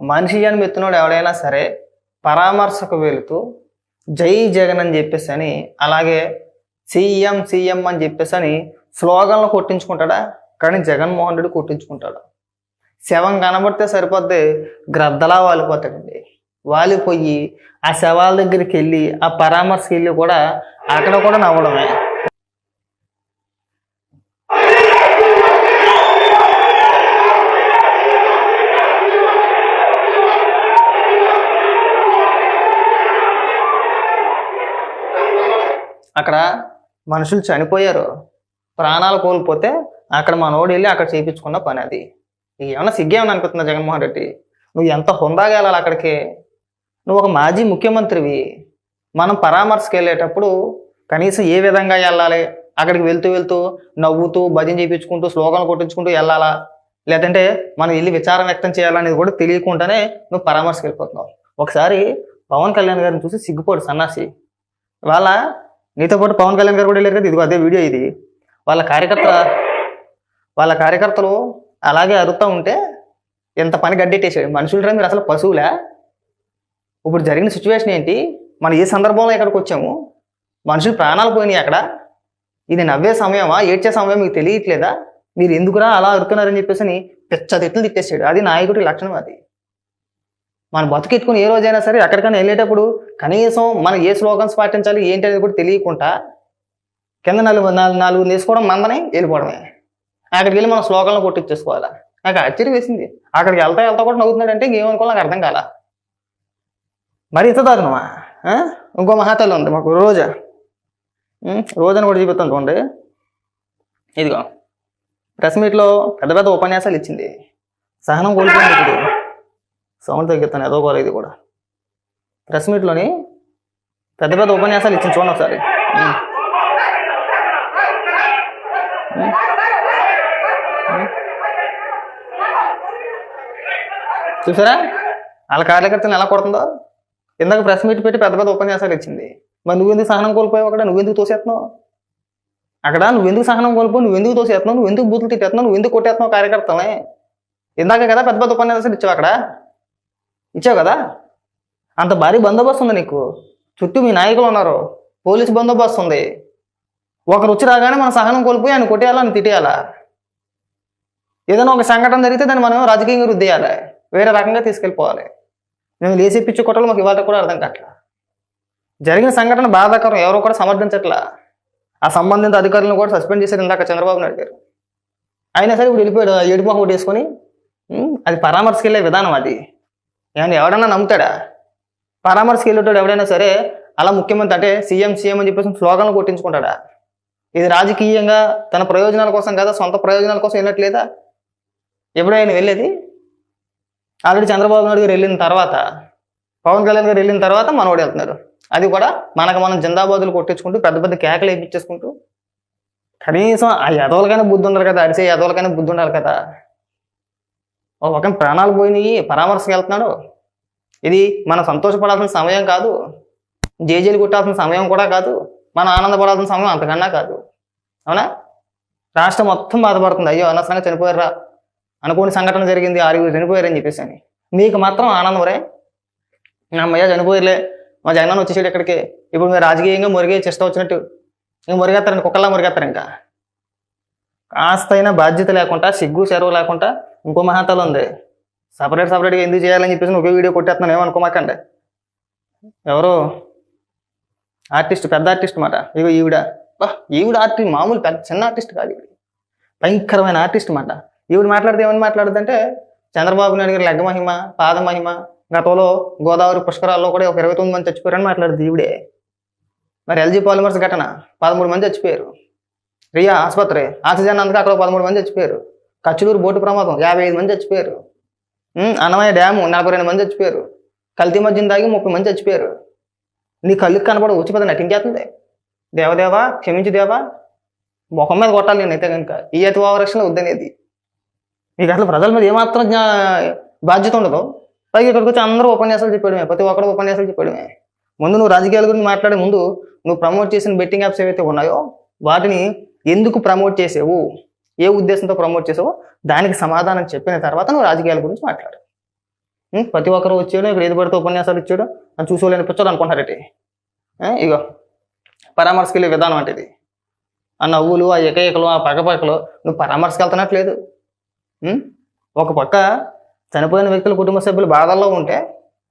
మనిషి జన్మ ఎత్తినోడు ఎవడైనా సరే పరామర్శకు వెళుతూ జై జగన్ అని చెప్పేసి అని అలాగే సీఎం సీఎం అని చెప్పేసి అని స్లోగన్లు కొట్టించుకుంటాడా? కానీ జగన్మోహన్ రెడ్డి కొట్టించుకుంటాడు. శవం కనబడితే సరిపోద్ది గ్రద్దలా వాలిపోతాడండి. వాలిపోయి ఆ శవాల దగ్గరికి వెళ్ళి ఆ పరామర్శకి వెళ్ళి కూడా అక్కడ కూడా నవ్వడమే. అక్కడ మనుషులు చనిపోయారు. ప్రాణాలు కోల్పోతే అక్కడ మనోడు వెళ్ళి అక్కడ చేయించుకున్న పని అది. ఏమైనా సిగ్గేమని అనుకుంటున్నా జగన్మోహన్ రెడ్డి. నువ్వు ఎంత హుందాగా వెళ్ళాలి అక్కడికి? నువ్వు ఒక మాజీ ముఖ్యమంత్రివి. మనం పరామర్శకు వెళ్ళేటప్పుడు కనీసం ఏ విధంగా వెళ్ళాలి? అక్కడికి వెళ్తూ వెళ్తూ నవ్వుతూ భజన చేయించుకుంటూ శ్లోకాలు కొట్టించుకుంటూ వెళ్ళాలా? లేదంటే మనం వెళ్ళి విచారం వ్యక్తం చేయాలనేది కూడా తెలియకుండానే నువ్వు పరామర్శకు వెళ్ళిపోతున్నావు ఒకసారి పవన్ కళ్యాణ్ గారిని చూసి సిగ్గుపోడు సన్నాసి. వాళ్ళ నీతో పాటు పవన్ కళ్యాణ్ గారు కూడా వెళ్ళారు కదా ఇదిగో అదే వీడియో ఇది. వాళ్ళ కార్యకర్త వాళ్ళ కార్యకర్తలు అలాగే అరుస్తూ ఉంటే ఎంత పని గడ్డెట్టేసాడు మనుషులు రా మీరు అసలు పశువులే? ఇప్పుడు జరిగిన సిచ్యువేషన్ ఏంటి? మనం ఏ సందర్భంలో ఇక్కడికి వచ్చాము? మనుషులు ప్రాణాలు పోయినాయి అక్కడ. ఇది నవ్వే సమయమా? ఏడ్చే సమయం మీకు తెలియట్లేదా? మీరు ఎందుకురా అలా అరుతున్నారని చెప్పేసి అని పెచ్చ తిట్లు తిట్టేసాడు అది నాయకుడి లక్షణం అది. మన బతుకెత్తుకుని ఏ రోజైనా సరే ఎక్కడికైనా వెళ్ళేటప్పుడు కనీసం మనం ఏ స్లోగన్స్ పాటించాలి ఏంటి అనేది కూడా తెలియకుండా కింద నాలుగు నాలుగు నాలుగు తీసుకోవడం మందని వెళ్ళిపోవడమే. అక్కడికి వెళ్ళి మనం శ్లోకాలను కొట్టించేసుకోవాలా నాకు ఆశ్చర్యం వేసింది. అక్కడికి వెళ్తా వెళ్తా కూడా నవ్వుతున్నాడంటే ఏమనుకోవాలి నాకు అర్థం కాల. మరి ఇంత దారుణమా? ఇంకో మహాతల్లి ఉంది మాకు రోజా. ఉం, రోజని కూడా చూపిస్తాను చూడండి. ఇదిగో. ప్రెస్ మీట్లో పెద్ద పెద్ద ఉపన్యాసాలు ఇచ్చింది. సహనం కోల్పోయింది ఇప్పుడు. సౌండ్ తగ్గిస్తాను ఏదో కూడా. ఇది కూడా ప్రెస్ మీట్లోని పెద్ద పెద్ద ఉపన్యాసాలు ఇచ్చింది చూడండి ఒకసారి. చూసారా? వాళ్ళ కార్యకర్తలు ఎలా కొడుతుందో? ఇందాక ప్రెస్ మీట్ పెట్టి పెద్ద పెద్ద ఉపన్యాసాలు ఇచ్చింది. మరి నువ్వెందుకు సహనం కోల్పోయావు అక్కడ? నువ్వెందుకు తోసేస్తున్నావు అక్కడ నువ్వెందుకు సహనం కోల్పోయి నువ్వెందుకు తోసేస్తున్నావు నువ్వెందుకు బూతులు తిట్టేస్తున్నావు నువ్వెందుకు కొట్టేస్తున్నావు కార్యకర్తలే ఇందాక కదా పెద్ద పెద్ద ఉపన్యాసాలు ఇచ్చావు అక్కడ. ఇచ్చావు కదా? అంత భారీ బందోబస్తు ఉంది నీకు. చుట్టూ మీ నాయకులు ఉన్నారు. పోలీస్ బందోబస్తు ఉంది. ఒకరు వచ్చి రాగానే మన సహనం కోల్పోయి ఆయన కొట్టేయాలా అని తిట్టేయాలా? ఏదైనా ఒక సంఘటన జరిగితే దాన్ని మనం రాజకీయంగా రుద్దేయాలి. వేరే రకంగా తీసుకెళ్ళిపోవాలి. మేము లేచి పిచ్చి కొట్టలు మాకు ఇవాళ కూడా అర్థం కావట్లా? జరిగిన సంఘటన బాధాకరం. ఎవరో కూడా సమర్థించట్లా? ఆ సంబంధిత అధికారులను కూడా సస్పెండ్ చేశారు ఇందాక చంద్రబాబు నాయుడు గారు. అయినా సరే ఇప్పుడు వెళ్ళిపోయాడు. ఏడుపు ఒకటి వేసుకొని అది పరామర్శకెళ్ళే విధానం అది. ఏమన్నా ఎవడన్నా నమ్ముతాడా? పరామర్శకి వెళ్ళేటోడు ఎవడైనా సరే అలా ముఖ్యమంత్రి అంటే సీఎం సీఎం అని చెప్పేసి స్లోగన్లు కొట్టించుకుంటాడా? ఇది రాజకీయంగా తన ప్రయోజనాల కోసం కదా సొంత ప్రయోజనాల కోసం వెళ్ళట్లేదా? ఎప్పుడైనా వెళ్ళేది? ఆల్రెడీ చంద్రబాబు నాయుడు గారు వెళ్ళిన తర్వాత పవన్ కళ్యాణ్ గారు వెళ్ళిన తర్వాత మనోడు వెళ్తున్నారు. అది కూడా మనకు మనం జిందాబాదులు కొట్టించుకుంటూ పెద్ద పెద్ద కేకలు వేయించేసుకుంటూ కనీసం ఆ ఎదవలకైనా బుద్ధి ఉండాలి కదా అరిసే ఎదవలకైనా బుద్ధి ఉండాలి కదా. ఓ ఒక ప్రాణాలు పోయినాయి పరామర్శకు వెళ్తున్నాడు ఇది మనం సంతోషపడాల్సిన సమయం కాదు. జేజేలు కొట్టాల్సిన సమయం కూడా కాదు. మనం ఆనందపడాల్సిన సమయం అంతకన్నా కాదు. అవునా? రాష్ట్రం మొత్తం బాధపడుతుంది. అయ్యో అనవసరంగా చనిపోయారా అనుకోని సంఘటన జరిగింది. ఆరుగురు చనిపోయారని చెప్పేసి అని మీకు మాత్రం ఆనందం రే. నా అమ్మయ్య చనిపోయారులే. మా జగన్ వచ్చేసాడు ఇక్కడికి ఇప్పుడు మీరు రాజకీయంగా మురిగే చెష్ట వచ్చినట్టు. ఇంక మురిగేస్తారండి కుక్కల్లా మురిగేస్తారు ఇంకా. కాస్తైనా బాధ్యత లేకుండా సిగ్గు చెరువు లేకుండా ఇంకో మహాతలు ఉంది. సపరేట్ సపరేట్గా ఎందుకు చేయాలని చెప్పేసి ఒకే వీడియో కొట్టేస్తున్నాను. ఏమనుకోమాకండి. ఎవరు ఆర్టిస్ట్ పెద్ద ఆర్టిస్ట్ మాట. ఇగో ఈవిడ. బా ఈవిడ ఆర్టిస్ట్ మామూలు పెద్ద చిన్న ఆర్టిస్ట్ కాదు ఈవిడ. భయంకరమైన ఆర్టిస్ట్ మాట. ఈవిడ మాట్లాడితే ఏమని మాట్లాడుతుందంటే చంద్రబాబు నాయుడు గారి లెగ్గ మహిమ పాద మహిమ గతంలో గోదావరి పుష్కరాల్లో కూడా ఒక ఇరవై తొమ్మిది మంది చచ్చిపోయారని మాట్లాడుతుంది ఈవిడే. మరి ఎల్జీ పాలిమర్స్ ఘటన పదమూడు మంది చచ్చిపోయారు. రియా ఆసుపత్రి ఆక్సిజన్ అందుకే అక్కడ పదమూడు మంది చచ్చిపోయారు. కచ్చలూరు బోటు ప్రమాదం. యాభై ఐదు మంది చచ్చిపోయారు. అన్నమయ్య డ్యాము నలభై రెండు మంది చచ్చిపోయారు. కల్తీ మధ్యన దాగి ముప్పై మంది చచ్చిపోయారు. నీ కళ్ళుకి కనపడదు వచ్చి పెద్ద నటించేస్తుంది దేవదేవా క్షమించి దేవా. ముఖం మీద కొట్టాలి నేనైతే కనుక ఈ అతి రక్షణ వద్దనేది. మీకు అసలు ప్రజల మీద ఏమాత్రం జ్ఞా- బాధ్యత ఉండదు. పైగా ఇక్కడికి వచ్చి అందరూ ఉపన్యాసాలు చెప్పడమే ప్రతి ఒక్కరు ఉపన్యాసాలు చెప్పడమే ముందు నువ్వు రాజకీయాల గురించి మాట్లాడే ముందు నువ్వు ప్రమోట్ చేసిన బెట్టింగ్ యాప్స్ ఏవైతే ఉన్నాయో వాటిని ఎందుకు ప్రమోట్ చేసావు? ఏ ఉద్దేశంతో ప్రమోట్ చేసావో దానికి సమాధానం చెప్పిన తర్వాత నువ్వు రాజకీయాల గురించి మాట్లాడు. ప్రతి ఒక్కరు వచ్చాడు ఇక్కడ ఏది పడితే ఉపన్యాసాలు ఇచ్చాడు అని చూసుకోలేని వాళ్ళు అనుకుంటారటి ఇగో పరామర్శకు వెళ్ళే విధానం అంటే ఇది. ఆ నవ్వులు ఆ ఏకైకలు ఆ పక్కపక్కలు నువ్వు పరామర్శకి వెళ్తున్నట్లేదు ఒక పక్క చనిపోయిన వ్యక్తుల కుటుంబ సభ్యులు బాధల్లో ఉంటే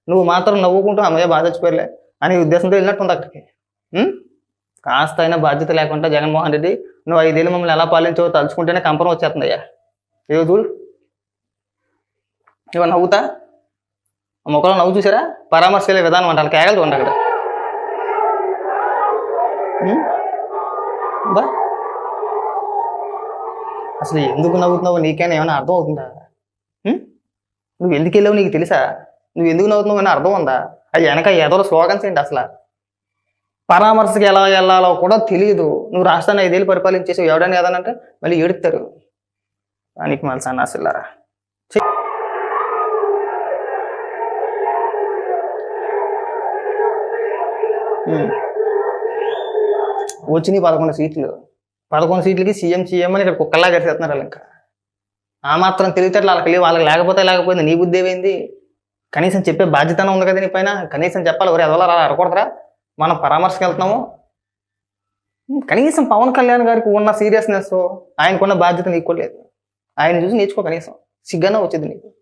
నువ్వు మాత్రం నవ్వుకుంటూ అమ్మయ్య బాధ చచ్చిపోయలే అనే ఉద్దేశంతో వెళ్ళినట్టు ఉంది అక్కడికి కాస్త అయినా బాధ్యత లేకుండా జగన్మోహన్ రెడ్డి నువ్వు ఐదేళ్ళు మమ్మల్ని ఎలా పాలించో తలుచుకుంటేనే కంపెనీ వచ్చేస్తుంది అయ్యా. ఏదో చూడు ఇవ్వ నవ్వుతా? మొక్కలో నవ్వు చూసారా? పరామర్శ విధానం అంటారు. వాళ్ళకి కేగలు చూడండి అక్కడ. బా అసలు ఎందుకు నవ్వుతున్నావు నీకైనా ఏమైనా అర్థం అవుతుందా? నువ్వు ఎందుకు వెళ్ళావు నీకు తెలుసా? నువ్వు ఎందుకు నవ్వుతున్నావు అని అర్థం ఉందా? అది వెనక ఏదో స్లోగన్స్ ఏంటి అసలు? పరామర్శకి ఎలా వెళ్ళాలో కూడా తెలియదు నువ్వు రాష్ట్రాన్ని ఐదేళ్ళు పరిపాలించేసి ఎవడని ఏదనంటే మళ్ళీ ఏడుతారు దానికి మళ్ళీ సన్నాసిల్లారా. వచ్చినాయి పదకొండు సీట్లు. పదకొండు సీట్లకి సీఎం సీఎం అని ఇక్కడ కుక్కల్లా గడిచేస్తున్నారు వాళ్ళు ఇంకా. ఆ మాత్రం తెలివితేటలు వాళ్ళకి లేవు. వాళ్ళకి లేకపోతే లేకపోయింది. నీ బుద్ధి ఏమైంది? కనీసం చెప్పే బాధ్యతనే ఉంది కదా నీ పైన? కనీసం చెప్పాలి ఎవరు ఎదవలా అరకూడదురా. మనం పరామర్శకు వెళ్తున్నాము కనీసం పవన్ కళ్యాణ్ గారికి ఉన్న సీరియస్నెస్ ఆయనకున్న బాధ్యత నీకు లేదు. ఆయన చూసి నేర్చుకో కనీసం. సిగ్గానే వచ్చింది నీకు.